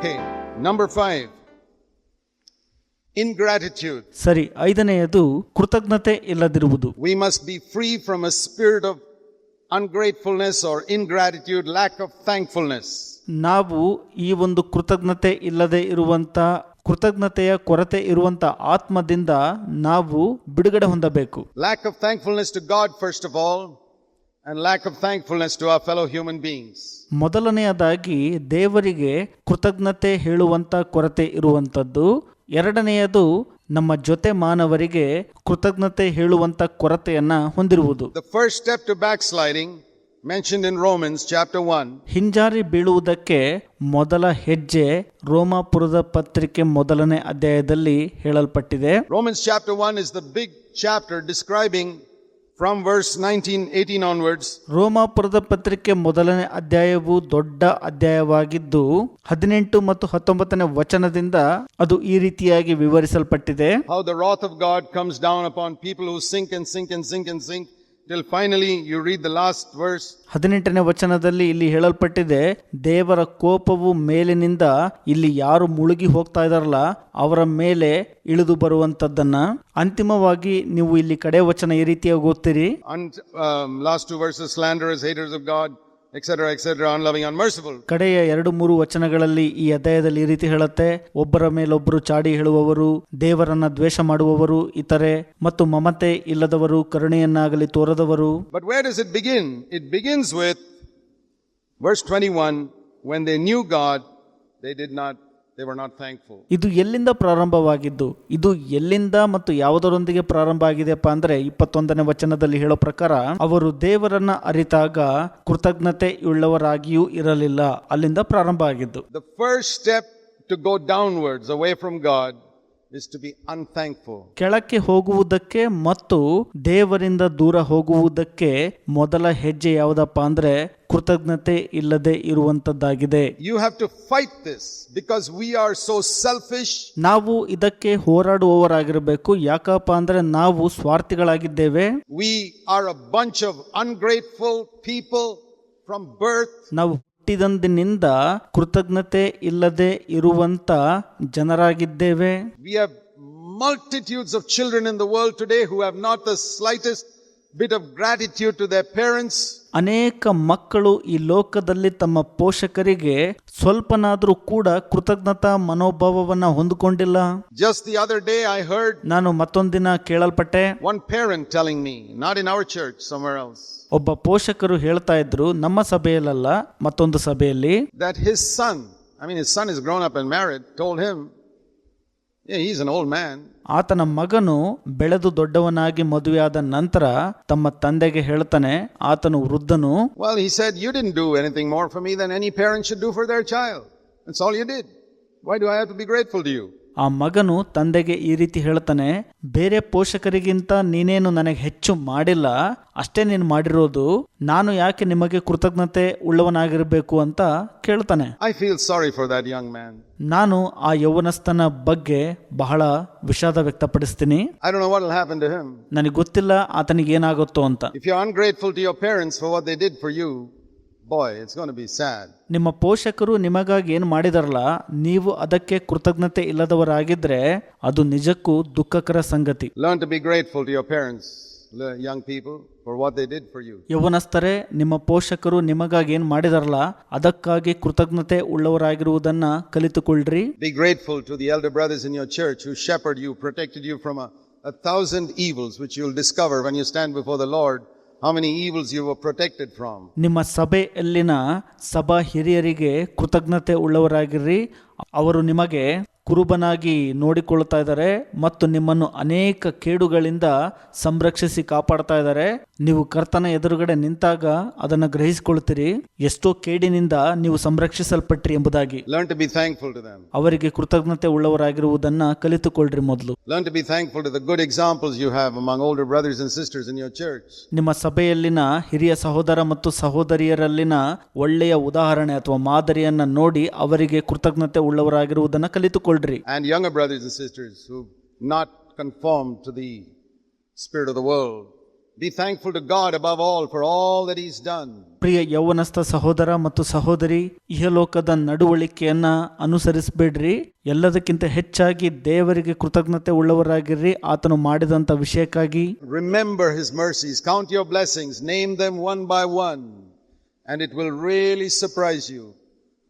Okay, number five. Ingratitude. ಸರಿ ಐದನೆಯದು ಕೃತಜ್ಞತೆ ಇಲ್ಲದಿರುವುದು We must be free from a spirit of ungratefulness or ingratitude, lack of thankfulness. ನಾವು ಈ ಒಂದು ಕೃತಜ್ಞತೆ ಇಲ್ಲದೆ ಇರುವಂತ ಕೃತಜ್ಞತೆಯ ಕೊರತೆ ಇರುವಂತ ಆತ್ಮದಿಂದ ನಾವು ಬಿಡುಗಡೆ ಹೊಂದಬೇಕು Lack of thankfulness to God, first of all, and lack of thankfulness to our fellow human beings. ಮೊದಲನೆಯದಾಗಿ ದೇವರಿಗೆ ಕೃತಜ್ಞತೆ ಹೇಳುವಂತ ಕೊರತೆ ಇರುವಂತದ್ದು. ಎರಡನೆಯದು ನಮ್ಮ ಜೊತೆ ಮಾನವರಿಗೆ ಕೃತಜ್ಞತೆ ಹೇಳುವಂತ ಕೊರತೆಯನ್ನ ಹೊಂದಿರುವುದು. ಹಿಂಜಾರಿ ಬೀಳುವುದಕ್ಕೆ ಮೊದಲ ಹೆಜ್ಜೆ ರೋಮಾಪುರದ ಪತ್ರಿಕೆ ಮೊದಲನೇ ಅಧ್ಯಾಯದಲ್ಲಿ ಹೇಳಲ್ಪಟ್ಟಿದೆ. Romans chapter one is the big chapter describing from verse 19, 18 onwards ರೋಮಾಪುರದ ಪತ್ರಿಕೆ ಮೊದಲನೇ ಅಧ್ಯಾಯವು ದೊಡ್ಡ ಅಧ್ಯಾಯವಾಗಿದ್ದು ಹದಿನೆಂಟು ಮತ್ತು ಹತ್ತೊಂಬತ್ತನೇ ವಚನದಿಂದ ಅದು ಈ ರೀತಿಯಾಗಿ ವಿವರಿಸಲ್ಪಟ್ಟಿದೆ how the wrath of God comes down upon people who sink and sink and sink and sink till finally you read the last verse. ಹದಿನೆಂಟನೇ ವಚನದಲ್ಲಿ ಇಲ್ಲಿ ಹೇಳಲ್ಪಟ್ಟಿದೆ ದೇವರ ಕೋಪವು ಮೇಲಿನಿಂದ ಇಲ್ಲಿ ಯಾರು ಮುಳುಗಿ ಹೋಗ್ತಾ ಇದಾರಲ್ಲ ಅವರ ಮೇಲೆ ಇಳಿದು ಬರುವಂತದ್ದನ್ನ ಅಂತಿಮವಾಗಿ ನೀವು ಇಲ್ಲಿ ಕಡೆ ವಚನ ಈ ರೀತಿಯಾಗಿ ಓದ್ತೀರಿ And last two verses slanderers, etcetera etc., unloving, unmerciful. ಕಡೆಯ ಎರಡು ಮೂರು ವಚನಗಳಲ್ಲಿ ಈ ಅಧ್ಯಾಯದಲ್ಲಿ ಈ ರೀತಿ ಹೇಳುತ್ತೆ ಒಬ್ಬರ ಮೇಲೊಬ್ಬರು ಚಾಡಿ ಹೇಳುವವರು ದೇವರನ್ನ ದ್ವೇಷ ಮಾಡುವವರು ಇತರೆ ಮತ್ತು ಮಮತೆ ಇಲ್ಲದವರು ಕರುಣೆಯನ್ನಾಗಲಿ ತೋರದವರು but where does it begin it begins with verse 21 when they knew knew God they did they were not thankful. ಇದು ಎಲ್ಲಿಂದ ಪ್ರಾರಂಭವಾಗಿದ್ದು? ಇದು ಎಲ್ಲಿಂದ ಮತ್ತು ಯಾವುದರೊಂದಿಗೆ ಪ್ರಾರಂಭ ಆಗಿದೆಯಪ್ಪ ಅಂದ್ರೆ ಇಪ್ಪತ್ತೊಂದನೇ ವಚನದಲ್ಲಿ ಹೇಳೋ ಪ್ರಕಾರ ಅವರು ದೇವರನ್ನ ಅರಿತಾಗ ಕೃತಜ್ಞತೆ ಉಳ್ಳವರಾಗಿಯೂ ಇರಲಿಲ್ಲ. ಅಲ್ಲಿಂದ ಪ್ರಾರಂಭ ಆಗಿದ್ದು. The first step to go downwards away from God is to be unthankful. ಕೆಳಕ್ಕೆ ಹೋಗುವುದಕ್ಕೆ ಮತ್ತು ದೇವರಿಂದ ದೂರ ಹೋಗುವುದಕ್ಕೆ ಮೊದಲ ಹೆಜ್ಜೆ ಯಾವುದಪ್ಪ ಅಂದ್ರೆ ಕೃತಜ್ಞತೆ ಇಲ್ಲದೆ ಇರುವಂತದ್ದಾಗಿದೆ You have to fight this because we are so selfish. ನಾವು ಇದಕ್ಕೆ ಹೋರಾಡುವವರಾಗಿರಬೇಕು ಯಾಕಪ್ಪ ಅಂದ್ರೆ ನಾವು ಸ್ವಾರ್ಥಿಗಳಾಗಿದ್ದೇವೆ We are a bunch of ungrateful people from birth. ನಾವು ಹುಟ್ಟಿದಂದಿನಿಂದ ಕೃತಜ್ಞತೆ ಇಲ್ಲದೆ ಇರುವಂತ ಜನರಾಗಿದ್ದೇವೆ have multitudes of children in the world today who have not the slightest bit of gratitude to their parents. ಅನೇಕ ಮಕ್ಕಳು ಈ ಲೋಕದಲ್ಲಿ ತಮ್ಮ ಪೋಷಕರಿಗೆ ಸ್ವಲ್ಪನಾದರೂ ಕೂಡ ಕೃತಜ್ಞತಾ ಮನೋಭಾವವನ್ನ ಹೊಂದಿಕೊಂಡಿಲ್ಲ. Just the other day I heard ನಾನು ಮತ್ತೊಂದು ದಿನ ಕೇಳಲ್ಪಟ್ಟೆ. One parent telling me not in our church somewhere ಒಬ್ಬ ಪೋಷಕರು ಹೇಳ್ತಾ ಇದ್ರು ನಮ್ಮ ಸಭೆಯಲ್ಲಲ್ಲ ಮತ್ತೊಂದು ಸಭೆಯಲ್ಲಿ. That his son I mean his son is grown up and married told him ಆತನ ಮಗನು ಬೆಳೆದು ದೊಡ್ಡವನಾಗಿ ಮದುವೆಯಾದ ನಂತರ ತಮ್ಮ ತಂದೆಗೆ ಹೇಳ್ತಾನೆ ಆತನು ವೃದ್ಧನು Well, he said, You didn't do anything more for me than any parent should do for their child. That's all you did. Why do I have to be grateful to you? ಆ ಮಗನು ತಂದೆಗೆ ಈ ರೀತಿ ಹೇಳ್ತಾನೆ ಬೇರೆ ಪೋಷಕರಿಗಿಂತ ನೀನೇನು ನನಗೆ ಹೆಚ್ಚು ಮಾಡಿಲ್ಲ ಅಷ್ಟೇ ನೀನು ಮಾಡಿರೋದು ನಾನು ಯಾಕೆ ನಿಮಗೆ ಕೃತಜ್ಞತೆ ಉಳ್ಳವನಾಗಿರಬೇಕು ಅಂತ ಕೇಳ್ತಾನೆ. I feel sorry for that young man ನಾನು ಆ ಯೌವನಸ್ಥನ ಬಗ್ಗೆ ಬಹಳ ವಿಷಾದ ವ್ಯಕ್ತಪಡಿಸ್ತೀನಿ. ನನಗೆ ಗೊತ್ತಿಲ್ಲ ಆತನಿಗೆ ಏನಾಗುತ್ತೋ ಅಂತ. If you are ungrateful to your parents for what they did for boy, it's it's gonna be sad ನಿಮ್ಮ ಪೋಷಕರು ನಿಮಗಾಗಿ ಏನು ಮಾಡಿದಾರಲ್ಲ ನೀವು ಅದಕ್ಕೆ ಕೃತಜ್ಞತೆ ಇಲ್ಲದವರಾಗಿದ್ರೆ ಅದು ನಿಜಕ್ಕೂ ದುಃಖಕರ ಸಂಗತಿ learn to be grateful to your parents young young people, for what they did for you. ಯೌವನಸ್ಥರೇ ನಿಮ್ಮ ಪೋಷಕರು ನಿಮಗಾಗಿ ಏನು ಮಾಡಿದಾರಲ್ಲ ಅದಕ್ಕಾಗಿ ಕೃತಜ್ಞತೆ ಉಳ್ಳವರಾಗಿರುವುದನ್ನ ಕಲಿತುಕೊಳ್ಳ್ರಿ Be grateful to the elder brothers in your church who shepherd you, protected you from a, a thousand evils, which you'll discover when you stand before the Lord, how many evils you were protected from. ನಿಮ್ಮ ಸಭೆಯಲ್ಲಿನ ಸಭಾ ಹಿರಿಯರಿಗೆ ಕೃತಜ್ಞತೆ ಉಳ್ಳವರಾಗಿರ್ರಿ ಅವರು ನಿಮಗೆ ಕುರುಬನಾಗಿ ನೋಡಿಕೊಳ್ಳುತ್ತಾ ಇದ್ದಾರೆ ಮತ್ತು ನಿಮ್ಮನ್ನು ಅನೇಕ ಕೇಡುಗಳಿಂದ ಸಂರಕ್ಷಿಸಿ ಕಾಪಾಡ್ತಾ ಇದ್ದಾರೆ. ನೀವು ಕರ್ತನ ಎದುರುಗಡೆ ನಿಂತಾಗ ಅದನ್ನು ಗ್ರಹಿಸಿಕೊಳ್ತೀರಿ ಎಷ್ಟೋ ಕೇಡಿನಿಂದ ನೀವು ಸಂರಕ್ಷಿಸಲ್ಪಟ್ರಿ ಎಂಬುದಾಗಿ. ಅವರಿಗೆ ಕೃತಜ್ಞತೆ ಉಳ್ಳವರಾಗಿರುವುದನ್ನ ಕಲಿತುಕೊಳ್ಳ್ರಿ ಮೊದಲು. ನಿಮ್ಮ ಸಭೆಯಲ್ಲಿನ ಹಿರಿಯ ಸಹೋದರ ಮತ್ತು ಸಹೋದರಿಯರಲ್ಲಿನ ಒಳ್ಳೆಯ ಉದಾಹರಣೆ ಅಥವಾ ಮಾದರಿಯನ್ನ ನೋಡಿ ಅವರಿಗೆ ಕೃತಜ್ಞತೆ ಉಳ್ಳವರಾಗಿರುವುದನ್ನ ಕಲಿತುಕೊಳ್ಳ್ರಿ And younger brothers and sisters who not conformed to the spirit of the world, Be thankful to God above all for all that He's done. ಪ್ರಿಯ ಯೌವನಸ್ಥ ಸಹೋದರ ಮತ್ತು ಸಹೋದರಿ ಇಹಲೋಕದ ನಡವಳಿಕೆಯನ್ನ ಅನುಸರಿಸಬೇಡ್ರಿ ಎಲ್ಲದಕ್ಕಿಂತ ಹೆಚ್ಚಾಗಿ ದೇವರಿಗೆ ಕೃತಜ್ಞತೆ ಉಳ್ಳವರಾಗಿರ್ರಿ ಆತನು ಮಾಡಿದಂಥ ವಿಷಯಕ್ಕಾಗಿ Remember His mercies, count your blessings, name them one by one, and it will really surprise you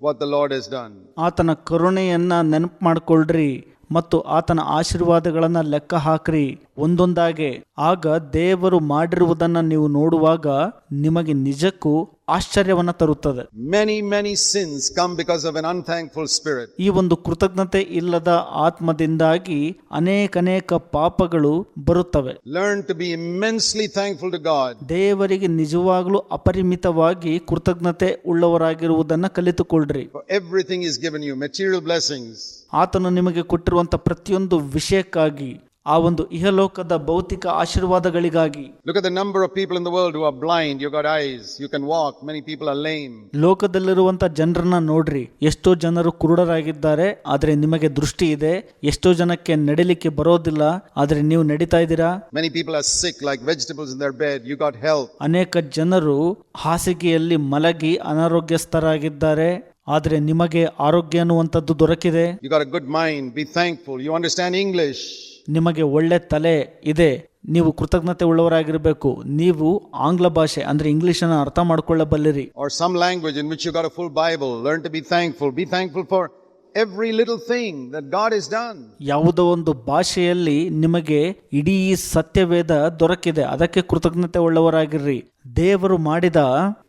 what the Lord is done ಆತನ ಕರುಣೆಯನ್ನು ನೆನ್ಪು ಮಾಡಿಕೊಳ್ರಿ. ಮತ್ತು ಆತನ ಆಶೀರ್ವಾದಗಳನ್ನು ಲೆಕ್ಕ ಹಾಕ್ರಿ. ಒಂದೊಂದಾಗೆ ಆಗ ದೇವರು ಮಾಡಿರುವುದನ್ನು ನೀವು ನೋಡುವಾಗ ನಿಮಗೆ ನಿಜಕ್ಕೂ ಆಶ್ಚರ್ಯವನ್ನು ತರುತ್ತದೆ. Many many sins come because of an unthankful spirit ಈ ಒಂದು ಕೃತಜ್ಞತೆ ಇಲ್ಲದ ಆತ್ಮದಿಂದಾಗಿ ಅನೇಕ ಅನೇಕ ಪಾಪಗಳು ಬರುತ್ತವೆ. Learn to be immensely thankful to God ದೇವರಿಗೆ ನಿಜವಾಗ್ಲೂ ಅಪರಿಮಿತವಾಗಿ ಕೃತಜ್ಞತೆ ಉಳ್ಳವರಾಗಿರುವುದನ್ನು ಕಲಿತುಕೊಳ್ಳ್ರಿ everything is given you material blessings. ಆತನು ನಿಮಗೆ ಕೊಟ್ಟಿರುವಂಥ ಪ್ರತಿಯೊಂದು ವಿಷಯಕ್ಕಾಗಿ ಆ ಒಂದು ಇಹಲೋಕದ ಭೌತಿಕ ಆಶೀರ್ವಾದಗಳಿಗಾಗಿ Look at the number of people in the world who are blind. You got eyes. You can walk. Many people are lame. ಲೋಕದಲ್ಲಿರುವಂತ ಜನರನ್ನ ನೋಡ್ರಿ ಎಷ್ಟೋ ಜನರು ಕುರುಡರಾಗಿದ್ದಾರೆ ಆದ್ರೆ ನಿಮಗೆ ದೃಷ್ಟಿ ಇದೆ ಎಷ್ಟೋ ಜನಕ್ಕೆ ನಡಿಲಿಕ್ಕೆ ಬರೋದಿಲ್ಲ ಆದ್ರೆ ನೀವು ನಡೀತಾ ಇದ್ದೀರಾ Many people are sick like vegetables in their bed. You got health. ಅನೇಕ ಜನರು ಹಾಸಿಗೆಯಲ್ಲಿ ಮಲಗಿ ಅನಾರೋಗ್ಯಸ್ಥರಾಗಿದ್ದಾರೆ ಆದರೆ ನಿಮಗೆ ಆರೋಗ್ಯ ಅನ್ನುವಂಥದ್ದು ದೊರಕಿದೆ. You are good mind be thankful you understand English ನಿಮಗೆ ಒಳ್ಳೆ ತಲೆ ಇದೆ. ನೀವು ಕೃತಜ್ಞತೆ ಉಳ್ಳವರಾಗಿರಬೇಕು. ನೀವು ಆಂಗ್ಲ ಭಾಷೆ ಅಂದ್ರೆ ಇಂಗ್ಲಿಷ್ ಅನ್ನು ಅರ್ಥ ಮಾಡಿಕೊಳ್ಳಬಲ್ಲಿರಿ. Are some language in which you grateful Bible learn to be thankful be thankful for every little thing that God is done ಯಾವುದೋ ಒಂದು ಭಾಷೆಯಲ್ಲಿ ನಿಮಗೆ ಇಡೀ ಸತ್ಯವೇದ ದೊರಕಿದೆ. ಅದಕ್ಕೆ ಕೃತಜ್ಞತೆ ಉಳ್ಳವರಾಗಿರ್ರಿ. ದೇವರು ಮಾಡಿದ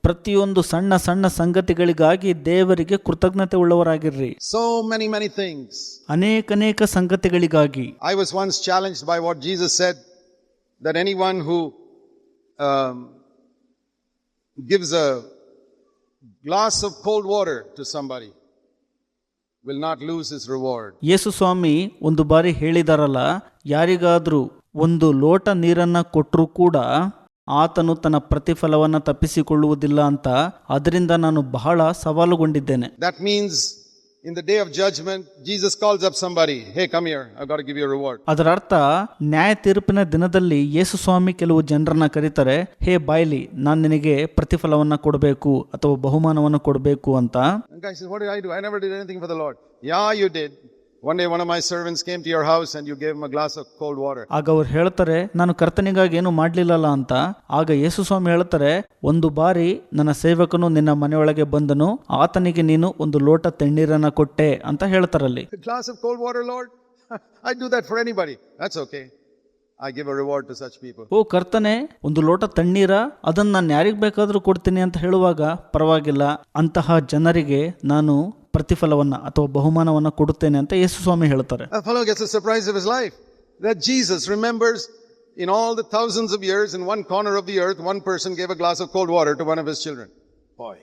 ಪ್ರತಿಯೊಂದು ಸಣ್ಣ ಸಣ್ಣ ಸಂಗತಿಗಳಿಗಾಗಿ ದೇವರಿಗೆ ಕೃತಜ್ಞತೆ ಉಳ್ಳವರಾಗಿರ್ರಿ. ಸೋ ಮೆನಿ ಮೆನಿ ಥಿಂಗ್ಸ್ ಅನೇಕ ಅನೇಕ ಸಂಗತಿಗಳಿಗಾಗಿ. I was once challenge by what Jesus said that any one who gives a glass of cold water to somebody will not lose his reward ಯೇಸು ಸ್ವಾಮಿ ಒಂದು ಬಾರಿ ಹೇಳಿದಾರಲ್ಲ ಯಾರಿಗಾದರೂ ಒಂದು ಲೋಟ ನೀರನ್ನ ಕೊಟ್ಟರೂ ಕೂಡ ಆತನು ತನ್ನ ಪ್ರತಿಫಲವನ್ನು ತಪ್ಪಿಸಿಕೊಳ್ಳುವುದಿಲ್ಲ ಅಂತ ಅದರಿಂದ ನಾನು ಬಹಳ ಸವಾಲುಗೊಂಡಿದ್ದೇನೆ. That means in the day of judgment Jesus calls up somebody hey come here, I got give you reward a reward. ಅದರ ಅರ್ಥ ನ್ಯಾಯ ತೀರ್ಪಿನ ದಿನದಲ್ಲಿ ಯೇಸು ಸ್ವಾಮಿ ಕೆಲವು ಜನರನ್ನ ಕರೀತಾರೆ ಹೇ ಬಾಯ್ಲಿ ನಾನು ನಿನಗೆ ಪ್ರತಿಫಲವನ್ನ ಕೊಡಬೇಕು ಅಥವಾ ಬಹುಮಾನವನ್ನು ಕೊಡಬೇಕು ಅಂತ. One my servants came to I house and you gave me glass of you did. One day one of my servants came to your house and you gave him a glass of cold water. ಆಗ ಅವ್ರು ಹೇಳ್ತಾರೆ ನಾನು ಕರ್ತನಿಗಾಗಿ ಏನು ಮಾಡ್ಲಿಲ್ಲಲ್ಲ ಅಂತ ಆಗ ಯೇಸು ಸ್ವಾಮಿ ಹೇಳ್ತಾರೆ ಒಂದು ಬಾರಿ ನನ್ನ ಸೇವಕನು ನಿನ್ನ ಮನೆಯೊಳಗೆ ಬಂದನು ಆತನಿಗೆ ನೀನು ಒಂದು ಲೋಟ ತಣ್ಣೀರನ್ನ ಕೊಟ್ಟೆ ಅಂತ ಹೇಳ್ತಾರಲ್ಲಿ A glass of cold water, Lord? I do that for anybody. That's okay. I give a reward to such people. ಓ ಕರ್ತನೆ ಒಂದು ಲೋಟ ತಣ್ಣೀರ ಅದನ್ನ ನಾನು ಯಾರಿಗ್ ಬೇಕಾದ್ರೂ ಕೊಡ್ತೀನಿ ಅಂತ ಹೇಳುವಾಗ ಪರವಾಗಿಲ್ಲ ಅಂತಹ ಜನರಿಗೆ ನಾನು ಪ್ರತಿಫಲವನ್ನ ಅಥವಾ ಬಹುಮಾನವನ್ನ ಕೊಡುತ್ತೇನೆ ಅಂತ ಯೇಸು ಸ್ವಾಮಿ ಹೇಳ್ತಾರೆ a surprise of his life that Jesus remembers in all the thousands of years in one corner of the earth, one person gave a glass of cold water to one of his children. Boy.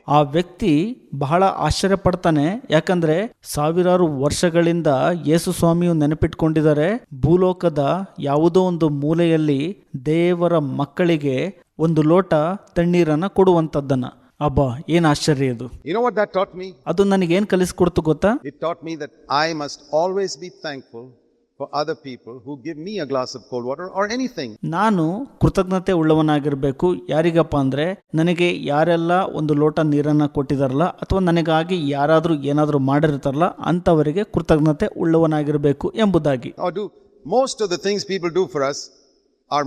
ಆ ವ್ಯಕ್ತಿ ಬಹಳ ಆಶ್ಚರ್ಯ ಪಡ್ತಾನೆ ಯಾಕಂದ್ರೆ ಸಾವಿರಾರು ವರ್ಷಗಳಿಂದ ಯೇಸು ಸ್ವಾಮಿಯು ನೆನಪಿಟ್ಕೊಂಡಿದ್ದಾರೆ ಭೂಲೋಕದ ಯಾವುದೋ ಒಂದು ಮೂಲೆಯಲ್ಲಿ ದೇವರ ಮಕ್ಕಳಿಗೆ ಒಂದು ಲೋಟ ತಣ್ಣೀರನ್ನ ಕೊಡುವಂತದ್ದನ್ನ. ಅಬ್ಬಾ ಏನ್ ಆಶ್ಚರ್ಯ ಇದು. ಅದು ನನಗೆ ಏನ್? ಅದು ಕಲಿಸ್ಕೊಡ್ತು ಗೊತ್ತಾ? It taught me that I must always be thankful for other people who give me a glass of cold water or anything. ನಾನು ಕೃತಜ್ಞತೆ ಉಳ್ಳವನಾಗಿರಬೇಕು ಯಾರಿಗಪ್ಪ ಅಂದ್ರೆ ನನಗೆ ಯಾರೆಲ್ಲ ಒಂದು ಲೋಟ ನೀರನ್ನ ಕೊಟ್ಟಿದಾರಲ್ಲ ಅಥವಾ ನನಗಾಗಿ ಯಾರಾದ್ರೂ ಏನಾದ್ರೂ ಮಾಡಿರ್ತಾರಲ್ಲ ಅಂತವರಿಗೆ ಕೃತಜ್ಞತೆ ಉಳ್ಳವನಾಗಿರಬೇಕು ಎಂಬುದಾಗಿ most of the things people do for us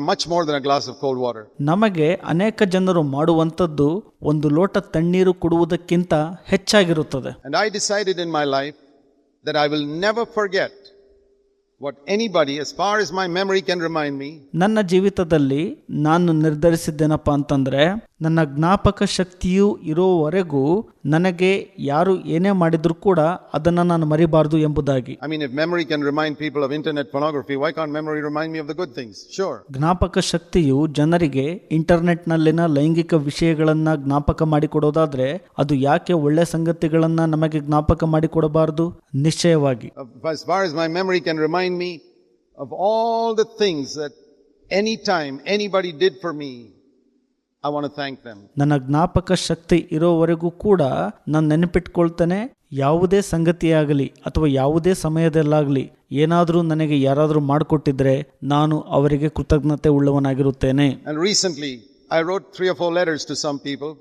much more than a glass of cold water. ನಮಗೆ ಅನೇಕ ಜನರು ಮಾಡುವಂತದ್ದು ಒಂದು ಲೋಟ ತಣ್ಣೀರು ಕೊಡುವುದಕ್ಕಿಂತ ಹೆಚ್ಚಾಗಿರುತ್ತದೆ And I decided in my life that I will never forget ನನ್ನ ಜೀವಿತದಲ್ಲಿ ನಾನು ನಿರ್ಧರಿಸಿದ್ದೇನಪ್ಪ ಅಂತಂದ್ರೆ ನನ್ನ ಜ್ಞಾಪಕ ಶಕ್ತಿಯು ಇರೋವರೆಗೂ ನನಗೆ ಯಾರು ಏನೇ ಮಾಡಿದ್ರು ಕೂಡ ಅದನ್ನ ನಾನು ಮರಿಬಾರದು ಎಂಬುದಾಗಿ I mean, if memory can remind people of internet pornography, why can't memory remind me of the good things? Sure. ಜ್ಞಾಪಕ ಶಕ್ತಿಯು ಜನರಿಗೆ ಇಂಟರ್ನೆಟ್ನಲ್ಲಿನ ಲೈಂಗಿಕ ವಿಷಯಗಳನ್ನ ಜ್ಞಾಪಕ ಮಾಡಿಕೊಡೋದಾದ್ರೆ ಅದು ಯಾಕೆ ಒಳ್ಳೆ ಸಂಗತಿಗಳನ್ನ ನಮಗೆ ಜ್ಞಾಪಕ ಮಾಡಿಕೊಡಬಾರದು ನಿಶ್ಚಯವಾಗಿ As far as my memory can remind me of all the things that any time anybody did for me, I want thank ನನ್ನ ಜ್ಞಾಪಕ ಶಕ್ತಿ ಇರೋವರೆಗೂ ಕೂಡ ನಾನು ನೆನಪಿಟ್ಕೊಳ್ತೇನೆ ಯಾವುದೇ ಸಂಗತಿಯಾಗಲಿ ಅಥವಾ ಯಾವುದೇ ಸಮಯದಲ್ಲಾಗಲಿ ಏನಾದರೂ ನನಗೆ ಯಾರಾದರೂ ಮಾಡಿಕೊಟ್ಟಿದ್ರೆ ನಾನು ಅವರಿಗೆ ಕೃತಜ್ಞತೆ ಉಳ್ಳವನಾಗಿರುತ್ತೇನೆ. Recently I wrote three or four letters to some people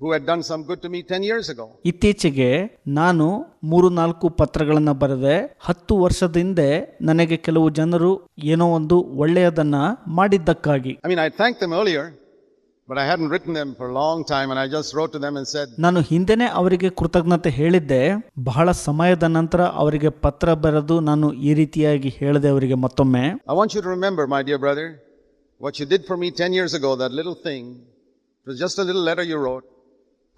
people who had done some good to me 10 years ago. ಇತ್ತೀಚೆಗೆ ನಾನು ಮೂರು ನಾಲ್ಕು ಪತ್ರಗಳನ್ನು ಬರೆದೆ ಹತ್ತು ವರ್ಷದ ಹಿಂದೆ ನನಗೆ ಕೆಲವು ಜನರು ಏನೋ ಒಂದು ಒಳ್ಳೆಯದನ್ನ ಮಾಡಿದ್ದಕ್ಕಾಗಿ. I mean I thank them earlier, but I hadn't written them for a long time, and I just wrote to them and said, ನಾನು ಹಿಂದೆನೇ ಅವರಿಗೆ ಕೃತಜ್ಞತೆ ಹೇಳಿದ್ದೆ ಬಹಳ ಸಮಯದ ನಂತರ ಅವರಿಗೆ ಪತ್ರ ಬರೆದು ನಾನು ಈ ರೀತಿಯಾಗಿ ಹೇಳಿದೆ ಅವರಿಗೆ ಮತ್ತೊಮ್ಮೆ I want you to remember, my dear brother, what you did for me 10 years ago, that little thing, it was just a little letter you wrote.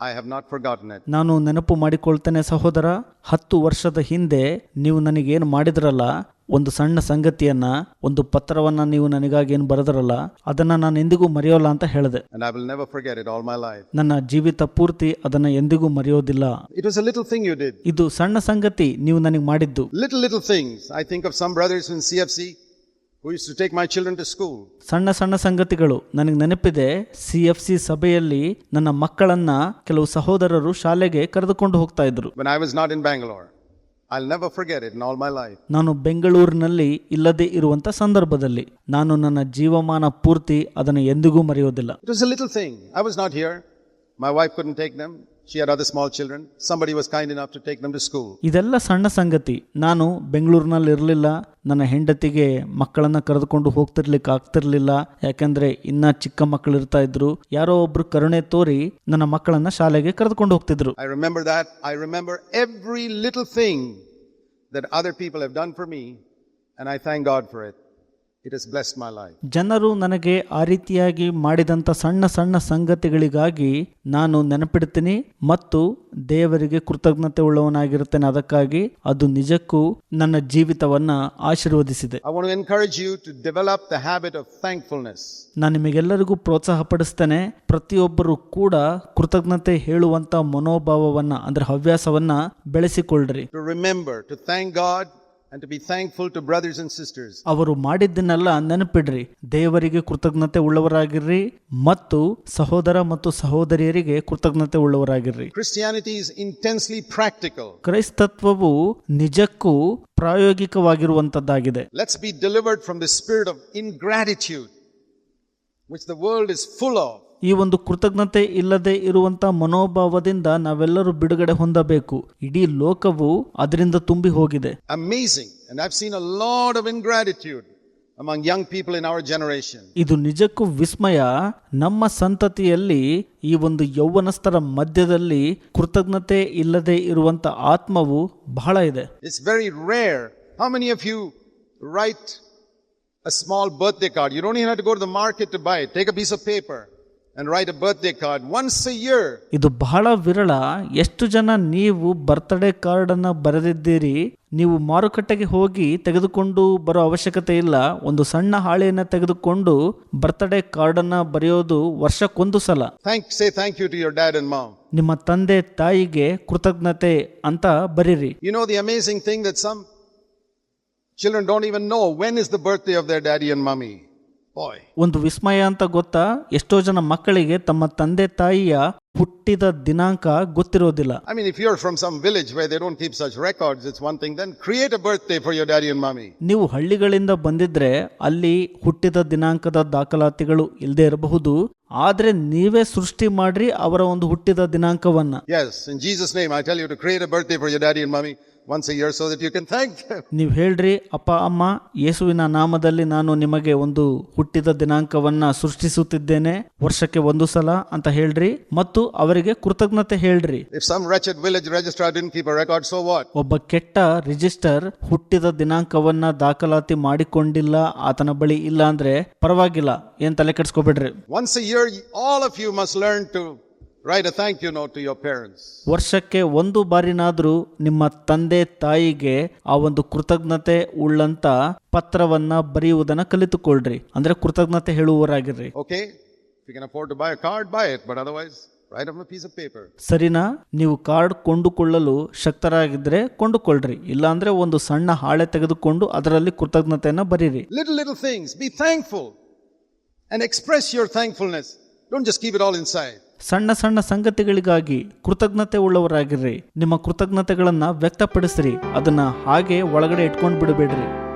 I have not forgotten it ನಾನು ನೆನಪು ಮಾಡಿಕೊಳ್ತೇನೆ ಸಹೋದರ ಹತ್ತು ವರ್ಷದ ಹಿಂದೆ ನೀವು ನನಗೇನು ಮಾಡಿದ್ರಲ್ಲ ಒಂದು ಸಣ್ಣ ಸಂಗತಿಯನ್ನ ಒಂದು ಪತ್ರವನ್ನ ನೀವು ನನಗಾಗಿ ಏನು ಬರೆದ್ರಲ್ಲ ಅದನ್ನ ನಾನು ಎಂದಿಗೂ ಮರೆಯೋಲ್ಲ ಅಂತ ಹೇಳಿದೆ And I will never forget it all my life. ನನ್ನ ಜೀವಿತ ಪೂರ್ತಿ ಅದನ್ನ ಎಂದಿಗೂ ಮರೆಯೋದಿಲ್ಲ It was a little thing you did. ಇದು ಸಣ್ಣ ಸಂಗತಿ ನೀವು ನನಗೆ ಮಾಡಿದ್ದು Little, little things. I think of some brothers in CFC ಸಣ್ಣ ಸಣ್ಣ ಸಂಗತಿಗಳು ನನಗೆ ನೆನಪಿದೆ. ಸಿ ಎಫ್ ಸಿ ಸಭೆಯಲ್ಲಿ ನನ್ನ ಮಕ್ಕಳನ್ನ ಕೆಲವು ಸಹೋದರರು ಶಾಲೆಗೆ ಕರೆದುಕೊಂಡು ಹೋಗ್ತಾ ಇದ್ರು. ನಾನು ಬೆಂಗಳೂರಿನಲ್ಲಿ ಇಲ್ಲದೆ ಇರುವಂತ ಸಂದರ್ಭದಲ್ಲಿ ನಾನು ನನ್ನ ಜೀವಮಾನ ಪೂರ್ತಿ ಅದನ್ನು ಎಂದಿಗೂ ಮರೆಯೋದಿಲ್ಲ. She had other small children. Somebody was kind enough to take them to school. ಇದೆಲ್ಲ ಸಣ್ಣ ಸಂಗತಿ ನಾನು ಬೆಂಗಳೂರಿನಲ್ಲಿ ಇರಲಿಲ್ಲ ನನ್ನ ಹೆಂಡತಿಗೆ ಮಕ್ಕಳನ್ನ ಕರೆದುಕೊಂಡು ಹೋಗ್ತಿರ್ಲಿಕ್ಕೆ ಆಗ್ತಿರ್ಲಿಲ್ಲ ಯಾಕಂದ್ರೆ ಇನ್ನ ಚಿಕ್ಕ ಮಕ್ಕಳು ಇರ್ತಾ ಇದ್ರು ಯಾರೋ ಒಬ್ರು ಕರುಣೆ ತೋರಿ ನನ್ನ ಮಕ್ಕಳನ್ನ ಶಾಲೆಗೆ ಕರೆದುಕೊಂಡು ಹೋಗ್ತಿದ್ರು I remember that. I remember every little thing that other people have done for me, and I thank God for it. It is bless my life ಜನರು ನನಗೆ ಆ ರೀತಿಯಾಗಿ ಮಾಡಿದಂಥ ಸಣ್ಣ ಸಣ್ಣ ಸಂಗತಿಗಳಿಗಾಗಿ ನಾನು ನೆನಪಿಡ್ತೀನಿ ಮತ್ತು ದೇವರಿಗೆ ಕೃತಜ್ಞತೆ ಉಳ್ಳವನಾಗಿರುತ್ತೇನೆ. ಅದಕ್ಕಾಗಿ ಅದು ನಿಜಕ್ಕೂ ನನ್ನ ಜೀವಿತವನ್ನ ಆಶೀರ್ವದಿಸಿದೆ. Encourage you to develop the habit of thankfulness. ನಾನು ನಿಮಗೆಲ್ಲರಿಗೂ ಪ್ರೋತ್ಸಾಹ ಪಡಿಸ್ತೇನೆ ಪ್ರತಿಯೊಬ್ಬರು ಕೂಡ ಕೃತಜ್ಞತೆ ಹೇಳುವಂತ ಮನೋಭಾವವನ್ನ ಅಂದ್ರೆ ಹವ್ಯಾಸವನ್ನ ಬೆಳೆಸಿಕೊಳ್ಳ್ರಿ. To remember to thank God, and to be thankful to brothers and sisters. ಅವರು ಮಾಡಿದ್ದನ್ನೆಲ್ಲ ನೆನಪಿಡ್ರಿ ದೇವರಿಗೆ ಕೃತಜ್ಞತೆ ಉಳ್ಳವರಾಗಿರ್ರಿ ಮತ್ತು ಸಹೋದರ ಮತ್ತು ಸಹೋದರಿಯರಿಗೆ ಕೃತಜ್ಞತೆ ಉಳ್ಳವರಾಗಿರ್ರಿ Christianity is intensely practical. ಕ್ರೈಸ್ತತ್ವವು ನಿಜಕ್ಕೂ ಪ್ರಾಯೋಗಿಕವಾಗಿರುವಂತದ್ದಾಗಿದೆ Let's be delivered from the spirit of ingratitude, which the world is full of. ಈ ಒಂದು ಕೃತಜ್ಞತೆ ಇಲ್ಲದೆ ಇರುವಂತ ಮನೋಭಾವದಿಂದ ನಾವೆಲ್ಲರೂ ಬಿಡುಗಡೆ ಹೊಂದಬೇಕು ಇಡೀ ಲೋಕವು ಅದರಿಂದ ತುಂಬಿ ಹೋಗಿದೆ Amazing. And I've seen a lot of ingratitude among young people in our generation. ಇದು ನಿಜಕ್ಕೂ ವಿಸ್ಮಯ ನಮ್ಮ ಸಂತತಿಯಲ್ಲಿ ಈ ಒಂದು ಯೌವನಸ್ಥರ ಮಧ್ಯದಲ್ಲಿ ಕೃತಜ್ಞತೆ ಇಲ್ಲದೆ ಇರುವಂತ ಆತ್ಮವು ಬಹಳ ಇದೆ It's very rare. How many of you write a small birthday card? You don't even have to go to the market to buy it. Take a piece of paper ಇದು ಬಹಳ ವಿರಳ. ಎಷ್ಟು ಜನ ನೀವು ಬರ್ತ್ಡೇ ಕಾರ್ಡ್ ಅನ್ನು ಬರೆದಿದ್ದೀರಿ ನೀವು ಮಾರುಕಟ್ಟೆಗೆ ಹೋಗಿ ತೆಗೆದುಕೊಂಡು ಬರೋ ಅವಶ್ಯಕತೆ ಇಲ್ಲ. ಒಂದು ಸಣ್ಣ ಹಾಳೆಯನ್ನು ತೆಗೆದುಕೊಂಡು ಬರ್ತ್ಡೇ ಕಾರ್ಡ್ ಅನ್ನು ಬರೆಯೋದು ವರ್ಷಕ್ಕೊಂದು ಸಲ. ನಿಮ್ಮ ತಂದೆ ತಾಯಿಗೆ ಕೃತಜ್ಞತೆ ಅಂತ ಬರೀರಿ. You know amazing thing that some children don't even know when is the birthday of their daddy and mummy ಒಂದು ವಿಸ್ಮಯ ಅಂತ ಗೊತ್ತಾ? ಎಷ್ಟೋ ಜನ ಮಕ್ಕಳಿಗೆ ತಮ್ಮ ತಂದೆ ತಾಯಿಯ ಹುಟ್ಟಿದ ದಿನಾಂಕ ಗೊತ್ತಿರೋದಿಲ್ಲ. I mean if you are from some village where they don't keep such records it's one thing then create a birthday for your daddy and mummy ನೀವು ಹಳ್ಳಿಗಳಿಂದ ಬಂದಿದ್ರೆ ಅಲ್ಲಿ ಹುಟ್ಟಿದ ದಿನಾಂಕದ ದಾಖಲಾತಿಗಳು ಇಲ್ಲದೆ ಇರಬಹುದು. ಆದ್ರೆ ನೀವೇ ಸೃಷ್ಟಿ ಮಾಡ್ರಿ ಅವರ ಒಂದು ಹುಟ್ಟಿದ ದಿನಾಂಕವನ್ನ. Yes in Jesus name I tell you to create a birth for your daddy and mummy once a year so that you can thank them. ನೀವು ಹೇಳ್ರಿ ಅಪ್ಪ ಅಮ್ಮ ಯೇಸುವಿನ ನಾಮದಲ್ಲಿ ನಾನು ನಿಮಗೆ ಒಂದು ಹುಟ್ಟಿದ ದಿನಾಂಕವನ್ನ ಸೃಷ್ಟಿಸುತ್ತಿದ್ದೇನೆ ವರ್ಷಕ್ಕೆ ಒಂದು ಸಲ ಅಂತ ಹೇಳ್ರಿ ಮತ್ತು ಅವರಿಗೆ ಕೃತಜ್ಞತೆ ಹೇಳ್ರಿ If some wretched village registrar didn't keep a record, so what? ಒಬ್ಬ ಕೆಟ್ಟ ರಿಜಿಸ್ಟರ್ ಹುಟ್ಟಿದ ದಿನಾಂಕವನ್ನ ದಾಖಲಾತಿ ಮಾಡಿಕೊಂಡಿಲ್ಲ ಆತನ ಬಳಿ ಇಲ್ಲ ಅಂದ್ರೆ ಪರವಾಗಿಲ್ಲ ಏನ್ ತಲೆ ಕೆಡ್ಸ್ಕೊಬೇಡ್ರಿ Once year all of you must learn learn a thank you note to your parents. ವರ್ಷಕ್ಕೆ ಒಂದು ಬಾರಿನಾದರೂ ನಿಮ್ಮ ತಂದೆ ತಾಯಿಗೆ ಆ ಒಂದು ಕೃತಜ್ಞತೆ ಉಳ್ಳಂತ ಪತ್ರವನ್ನ ಬರೆಯುವುದನ್ನ ಕಲಿತುಕೊಳ್ರಿ ಅಂದ್ರೆ ಕೃತಜ್ಞತೆ ಹೇಳುವವರಾಗಿರ್ರಿ you can afford to buy a card, buy it, but otherwise, write on a piece of paper. ಸರಿನಾ ನೀವು ಕಾರ್ಡ್ ಕೊಂಡುಕೊಳ್ಳಲು ಶಕ್ತರಾಗಿದ್ರೆ ಕೊಂಡುಕೊಳ್ರಿ ಇಲ್ಲಾಂದ್ರೆ ಒಂದು ಸಣ್ಣ ಹಾಳೆ ತೆಗೆದುಕೊಂಡು ಅದರಲ್ಲಿ ಕೃತಜ್ಞತೆಯನ್ನು ಬರೀರಿ Little, little things. Be thankful and express your thankfulness. Just keep it all inside ಸಣ್ಣ ಸಣ್ಣ ಸಂಗತಿಗಳಿಗಾಗಿ ಕೃತಜ್ಞತೆ ಉಳ್ಳವರಾಗಿರ್ರಿ. ನಿಮ್ಮ ಕೃತಜ್ಞತೆಗಳನ್ನ ವ್ಯಕ್ತಪಡಿಸ್ರಿ. ಅದನ್ನ ಹಾಗೆ ಒಳಗಡೆ ಇಟ್ಕೊಂಡು ಬಿಡಬೇಡ್ರಿ.